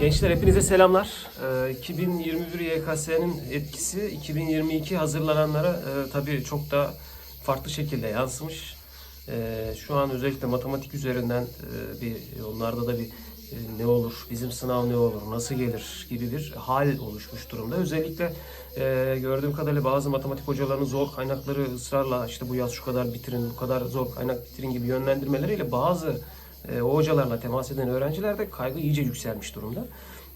Gençler hepinize selamlar. Ee, 2021 YKS'nin etkisi 2022 hazırlananlara e, tabii çok da farklı şekilde yansımış. Ee, şu an özellikle matematik üzerinden e, bir onlarda da bir e, ne olur, bizim sınav ne olur, nasıl gelir gibi bir hal oluşmuş durumda. Özellikle e, gördüğüm kadarıyla bazı matematik hocalarının zor kaynakları ısrarla işte bu yaz şu kadar bitirin, bu kadar zor kaynak bitirin gibi yönlendirmeleriyle bazı e, o hocalarla temas eden öğrencilerde kaygı iyice yükselmiş durumda.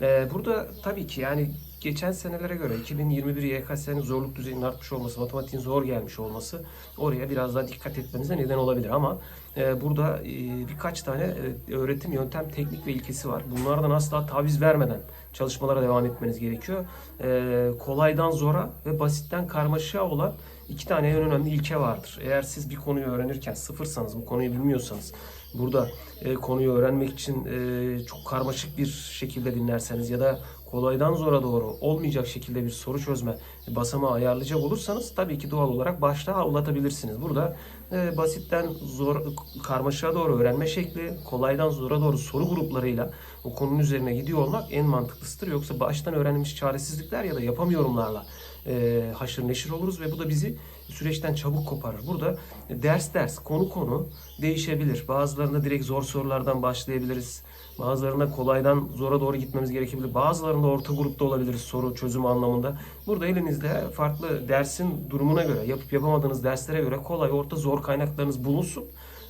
E, burada tabii ki yani geçen senelere göre 2021 YKS'nin zorluk düzeyinin artmış olması, matematiğin zor gelmiş olması oraya biraz daha dikkat etmenize neden olabilir. Ama e, burada e, birkaç tane e, öğretim yöntem, teknik ve ilkesi var. Bunlardan asla taviz vermeden çalışmalara devam etmeniz gerekiyor. E, kolaydan zora ve basitten karmaşaya olan iki tane en önemli ilke vardır. Eğer siz bir konuyu öğrenirken sıfırsanız, bu konuyu bilmiyorsanız, burada e, konuyu öğrenmek için e, çok karmaşık bir şekilde dinlerseniz ya da kolaydan zora doğru olmayacak şekilde bir soru çözme basamağı ayarlayacak olursanız tabii ki doğal olarak başta avlatabilirsiniz. Burada e, basitten zor karmaşaya doğru öğrenme şekli, kolaydan zora doğru soru gruplarıyla o konunun üzerine gidiyor olmak en mantıklısıdır. Yoksa baştan öğrenilmiş çaresizlikler ya da yapamıyorumlarla e, haşır neşir oluruz ve bu da bizi süreçten çabuk koparır. Burada ders ders, konu konu değişebilir. Bazılarında direkt zor sorulardan başlayabiliriz. Bazılarında kolaydan zora doğru gitmemiz gerekebilir. Bazılarında orta grupta olabiliriz soru çözümü anlamında. Burada elinizde farklı dersin durumuna göre, yapıp yapamadığınız derslere göre kolay, orta, zor kaynaklarınız bulunsun.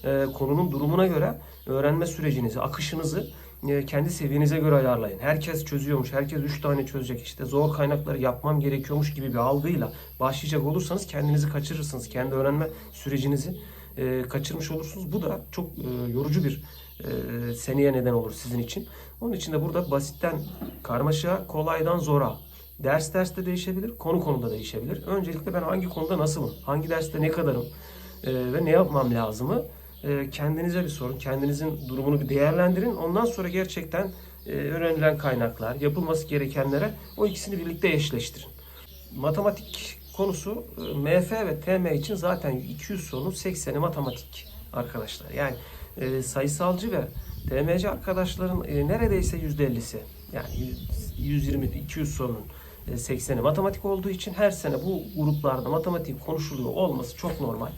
Ee, konunun durumuna göre öğrenme sürecinizi, akışınızı e, kendi seviyenize göre ayarlayın. Herkes çözüyormuş, herkes 3 tane çözecek. İşte zor kaynakları yapmam gerekiyormuş gibi bir algıyla başlayacak olursanız kendinizi kaçırırsınız. Kendi öğrenme sürecinizi e, kaçırmış olursunuz. Bu da çok e, yorucu bir e, seneye neden olur sizin için. Onun için de burada basitten karmaşa, kolaydan zora. Ders derste değişebilir, konu konuda değişebilir. Öncelikle ben hangi konuda nasılım, hangi derste ne kadarım e, ve ne yapmam lazımı e, kendinize bir sorun, kendinizin durumunu bir değerlendirin. Ondan sonra gerçekten e, öğrenilen kaynaklar, yapılması gerekenlere o ikisini birlikte eşleştirin. Matematik konusu e, MF ve TM için zaten 200 sorunun 80'i matematik arkadaşlar. Yani e, sayısalcı ve TMC arkadaşların e, neredeyse %50'si yani 120-200 sorunun e, 80'i matematik olduğu için her sene bu gruplarda matematik konuşuluyor olması çok normal.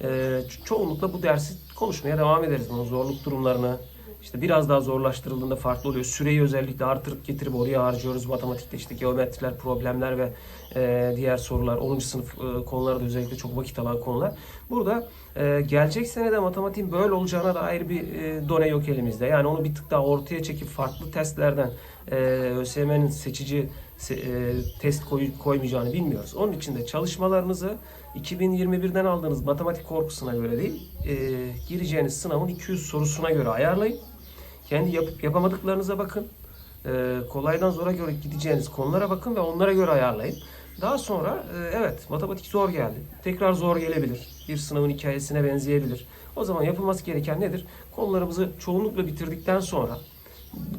E, ço- çoğunlukla bu dersi konuşmaya devam ederiz. Bunun zorluk durumlarını, işte biraz daha zorlaştırıldığında farklı oluyor. Süreyi özellikle artırıp getirip oraya harcıyoruz. Matematikte işte geometriler, problemler ve e, diğer sorular, 10. sınıf e, konuları da özellikle çok vakit alan konular. Burada e, gelecek senede matematiğin böyle olacağına dair bir e, done yok elimizde. Yani onu bir tık daha ortaya çekip farklı testlerden e, ÖSYM'nin seçici se- test koy, koymayacağını bilmiyoruz. Onun için de çalışmalarınızı 2021'den aldığınız matematik korkusuna göre değil, e, gireceğiniz sınavın 200 sorusuna göre ayarlayın. Kendi yapıp yapamadıklarınıza bakın. Ee, kolaydan zora göre gideceğiniz konulara bakın ve onlara göre ayarlayın. Daha sonra e, evet matematik zor geldi. Tekrar zor gelebilir. Bir sınavın hikayesine benzeyebilir. O zaman yapılması gereken nedir? Konularımızı çoğunlukla bitirdikten sonra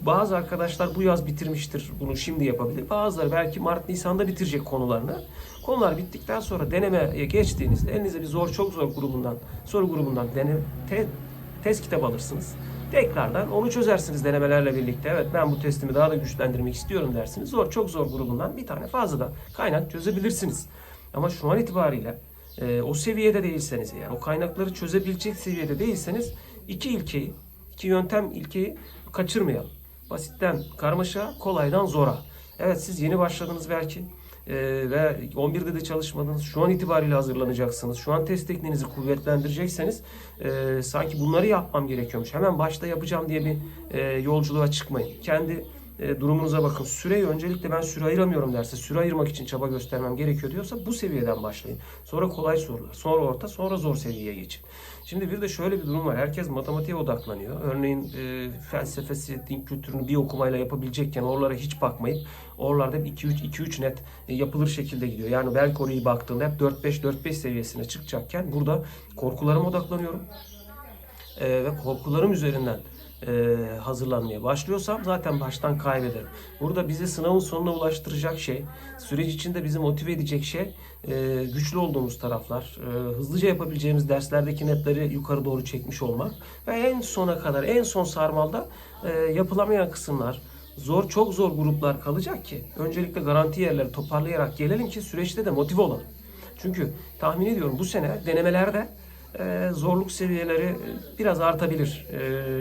bazı arkadaşlar bu yaz bitirmiştir. Bunu şimdi yapabilir. Bazıları belki Mart Nisan'da bitirecek konularını. Konular bittikten sonra denemeye geçtiğinizde elinize bir zor çok zor grubundan soru grubundan dene, te- test kitabı alırsınız. Tekrardan onu çözersiniz denemelerle birlikte. Evet ben bu testimi daha da güçlendirmek istiyorum dersiniz. Zor çok zor grubundan bir tane fazladan kaynak çözebilirsiniz. Ama şu an itibariyle e, o seviyede değilseniz eğer o kaynakları çözebilecek seviyede değilseniz iki ilkeyi, iki yöntem ilkeyi kaçırmayalım. Basitten karmaşa, kolaydan zora. Evet siz yeni başladınız belki e, ve 11'de de çalışmadınız. Şu an itibariyle hazırlanacaksınız. Şu an test tekniğinizi kuvvetlendirecekseniz e, sanki bunları yapmam gerekiyormuş. Hemen başta yapacağım diye bir e, yolculuğa çıkmayın. Kendi e, durumunuza bakın. Süreyi öncelikle ben süre ayıramıyorum derse, süre ayırmak için çaba göstermem gerekiyor diyorsa bu seviyeden başlayın. Sonra kolay sorular, sonra orta, sonra zor seviyeye geçin. Şimdi bir de şöyle bir durum var. Herkes matematiğe odaklanıyor. Örneğin e, felsefesi, din kültürünü bir okumayla yapabilecekken oralara hiç bakmayıp oralarda 2-3 2-3 net e, yapılır şekilde gidiyor. Yani belki orayı baktığında hep 4-5 4-5 seviyesine çıkacakken burada korkularıma odaklanıyorum. E, ve korkularım üzerinden e, hazırlanmaya başlıyorsam zaten baştan kaybederim. Burada bizi sınavın sonuna ulaştıracak şey, süreç içinde bizi motive edecek şey e, güçlü olduğumuz taraflar, e, hızlıca yapabileceğimiz derslerdeki netleri yukarı doğru çekmiş olmak ve en sona kadar, en son sarmalda e, yapılamayan kısımlar, zor çok zor gruplar kalacak ki öncelikle garanti yerleri toparlayarak gelelim ki süreçte de motive olalım. Çünkü tahmin ediyorum bu sene denemelerde e, zorluk seviyeleri e, biraz artabilir. E,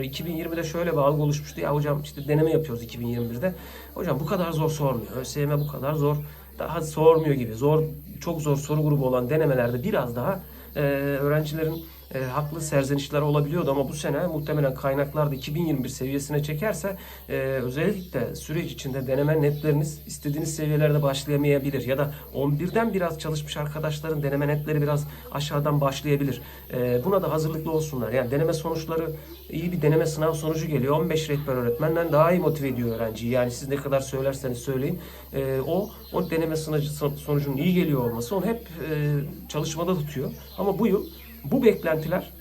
2020'de şöyle bir algı oluşmuştu. Ya hocam işte deneme yapıyoruz 2021'de. Hocam bu kadar zor sormuyor. ÖSYM bu kadar zor daha sormuyor gibi. Zor çok zor soru grubu olan denemelerde biraz daha e, öğrencilerin e, haklı serzenişler olabiliyordu ama bu sene muhtemelen kaynaklar da 2021 seviyesine çekerse e, özellikle süreç içinde deneme netleriniz istediğiniz seviyelerde başlayamayabilir ya da 11'den biraz çalışmış arkadaşların deneme netleri biraz aşağıdan başlayabilir. E, buna da hazırlıklı olsunlar. Yani deneme sonuçları iyi bir deneme sınav sonucu geliyor. 15 rehber öğretmenden daha iyi motive ediyor öğrenciyi. Yani siz ne kadar söylerseniz söyleyin. E, o o deneme sınavı sonucunun iyi geliyor olması onu hep e, çalışmada tutuyor. Ama bu yıl bu beklentiler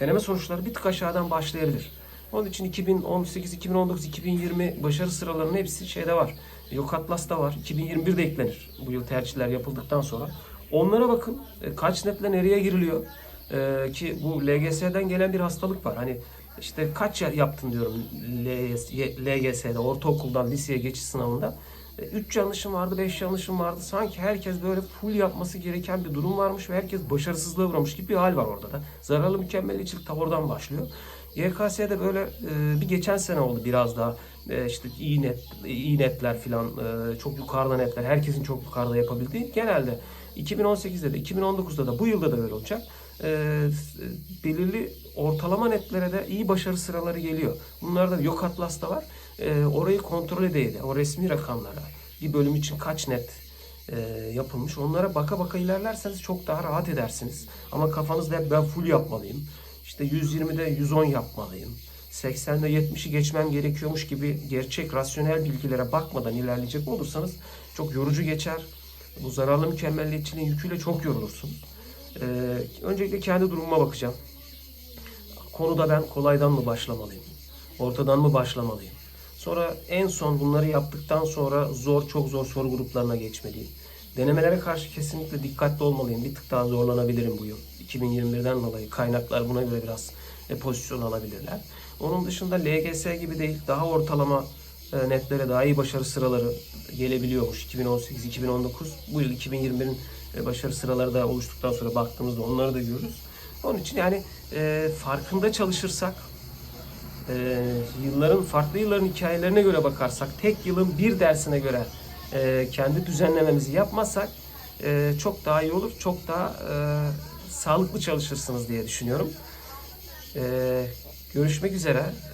deneme sonuçları bir tık aşağıdan başlayabilir. Onun için 2018, 2019, 2020 başarı sıralarının hepsi şeyde var. Yok Atlas'ta var. 2021 de eklenir. Bu yıl tercihler yapıldıktan sonra. Onlara bakın. E, Kaç netle nereye giriliyor? E, ki bu LGS'den gelen bir hastalık var. Hani işte kaç yaptın diyorum LGS LGS'de, ortaokuldan liseye geçiş sınavında. 3 yanlışım vardı, 5 yanlışım vardı. Sanki herkes böyle full yapması gereken bir durum varmış ve herkes başarısızlığa uğramış gibi bir hal var orada da. Zararlı mükemmeliyetçilik ta oradan başlıyor. YKS'de böyle e, bir geçen sene oldu biraz daha e, işte iyi net iyi netler filan e, çok yukarıda netler herkesin çok yukarıda yapabildiği genelde 2018'de de 2019'da da bu yılda da böyle olacak. Belirli ortalama netlere de iyi başarı sıraları geliyor. Bunlar da yok Atlas'ta var. E, orayı kontrol edeydi. O resmi rakamlara bir bölüm için kaç net e, yapılmış. Onlara baka baka ilerlerseniz çok daha rahat edersiniz. Ama kafanızda hep ben full yapmalıyım. İşte 120'de 110 yapmalıyım. 80'de 70'i geçmem gerekiyormuş gibi gerçek rasyonel bilgilere bakmadan ilerleyecek olursanız çok yorucu geçer. Bu zararlı mükemmelliyetçiliğin yüküyle çok yorulursun. Ee, öncelikle kendi durumuma bakacağım. Konuda ben kolaydan mı başlamalıyım? Ortadan mı başlamalıyım? Sonra en son bunları yaptıktan sonra zor çok zor soru gruplarına geçmeliyim. Denemelere karşı kesinlikle dikkatli olmalıyım. Bir tık daha zorlanabilirim bu yıl. 2021'den dolayı kaynaklar buna göre biraz e, pozisyon alabilirler. Onun dışında LGS gibi değil, daha ortalama e, netlere daha iyi başarı sıraları gelebiliyormuş 2018-2019. Bu yıl 2021'in e, başarı sıraları da oluştuktan sonra baktığımızda onları da görürüz. Onun için yani farkında çalışırsak, e, yılların farklı yılların hikayelerine göre bakarsak, tek yılın bir dersine göre e, kendi düzenlememizi yapmazsak e, çok daha iyi olur, çok daha e, sağlıklı çalışırsınız diye düşünüyorum. E, görüşmek üzere.